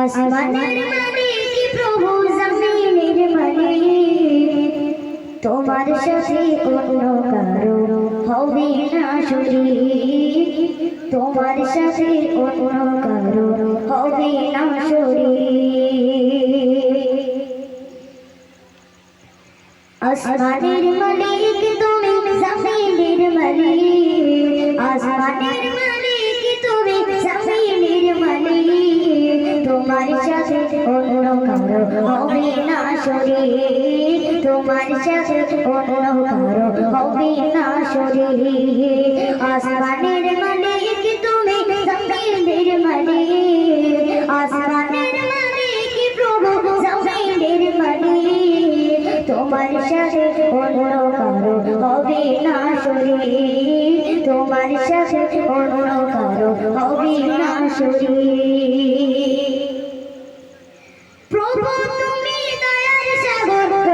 আসমানের প্রভু জমিনের মালিক। তোমার সাথে অন্য কারও হবে না শরীর। তোমার সাথে অন্য কারও হবে না শরীর। আসমানের মালিক অন্য কারও হবে না শরীর তোমার সাথে অন্য কারও হবে না শরীর আসমানের মালিক তুমি জমিনের মালিক আসমানের মালিক প্রভু জমিনের মালিক তোমার সাথে অন্য কারও হবে না শরীর তোমার সাথে অন্য কারও হবে না শরীর। প্রভু তুমি দয়ার সাগর।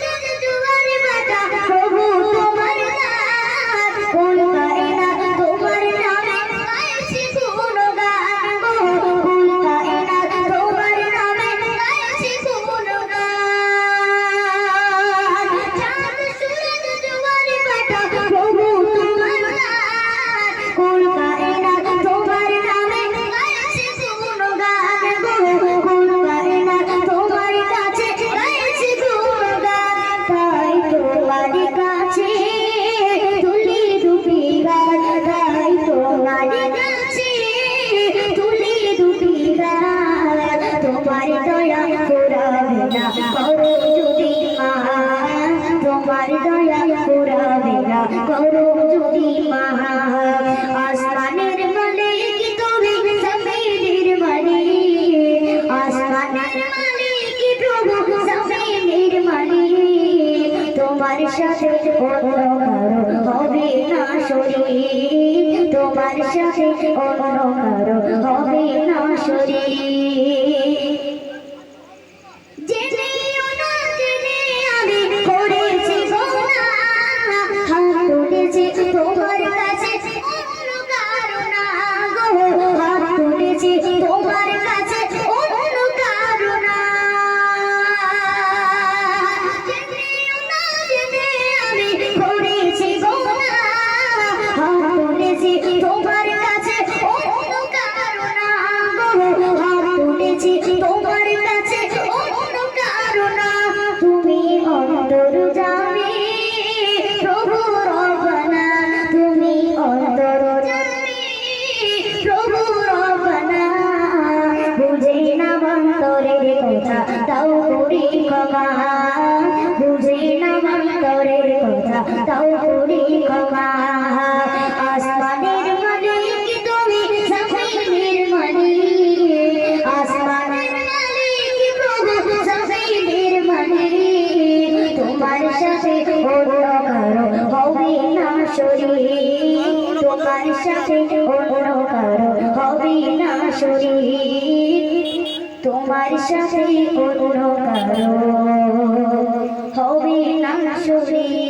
হবে না শরীর তোমার সাথে অন্য কারও শরীর তোমার সাথে অন্য কারও হবে না শরীর তোমার সাথে অন্য কারও হবে না শরীর।